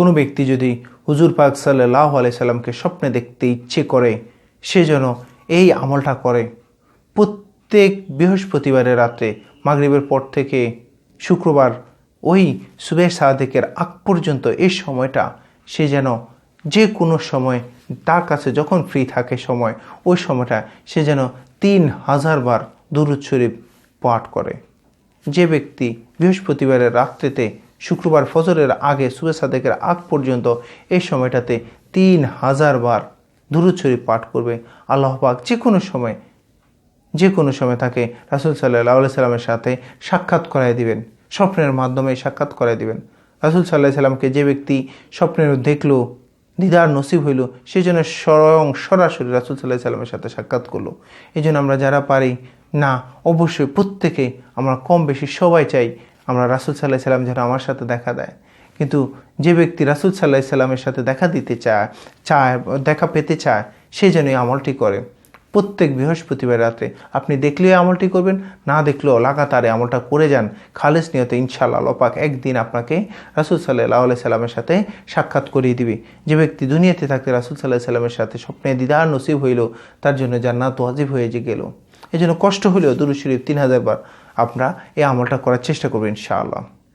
কোনো ব্যক্তি যদি হুজুর পাক সাল্লাহ আলাইসাল্লামকে স্বপ্নে দেখতে ইচ্ছে করে, সে যেন এই আমলটা করে। প্রত্যেক বৃহস্পতিবারের রাতে, মাগরিবের পর থেকে শুক্রবার, ওই সুবেশ সাদেকের আগ পর্যন্ত এই সময়টা সে যেন যে কোনো সময় তার কাছে যখন ফ্রি থাকে সময়, ওই সময়টা সে যেন তিন হাজার বার দুরুদ শরীফ পাঠ করে। যে ব্যক্তি বৃহস্পতিবারের রাত্রিতে শুক্রবার ফজরের আগে সুবে সাদেকের আগ পর্যন্ত এই সময়টাতে তিন হাজার বার দুরুদ শরীফ পাঠ করবে। আল্লাহ পাক যে কোনো সময়, যে কোনো সময় তাকে রাসুল সাল্লাহ সাল্লামের সাথে সাক্ষাৎ করাই দিবেন। স্বপ্নের মাধ্যমে সাক্ষাৎ করাই দিবেন। রাসুল সাল্লাহ সাল্লামকে যে ব্যক্তি স্বপ্নের দেখল, দিদার নসিব হইল, সেই জন্য স্বয়ং সরাসরি রাসুল সাল্লাহ সাল্লামের সাথে সাক্ষাৎ করল। এই জন্য আমরা যারা পারি, না, অবশ্যই প্রত্যেকে আমরা কম বেশি সবাই চাই আমরা রাসুল সাল্লাহ সাল্লাম যেন আমার সাথে দেখা দেয়। কিন্তু যে ব্যক্তি রাসুল সাল্লাহ সাল্লামের সাথে দেখা দিতে চায় চায়, দেখা পেতে চায়, সে যেন এই আমলটি করে। প্রত্যেক বৃহস্পতিবার রাত্রে আপনি দেখলেও আমলটি করবেন, না দেখলেও লাগাতারে আমলটা করে যান। খালেস নিয়তে ইনশাল্লাহ লপাক একদিন আপনাকে রাসুল সাল্লাহ সাল্লামের সাথে সাক্ষাৎ করিয়ে দিবে। যে ব্যক্তি দুনিয়াতে থাকতে রাসুল সাল্লাহ সাল্লামের সাথে স্বপ্নে দিদার নসিব হইল, তার জন্য জান্নাত ওয়াজিব হয়ে যে গেল। এই জন্য কষ্ট হলেও দুরু শরীফ তিন হাজার বার আপনারা এই আমলটা করার চেষ্টা করবেন ইনশাআল্লাহ।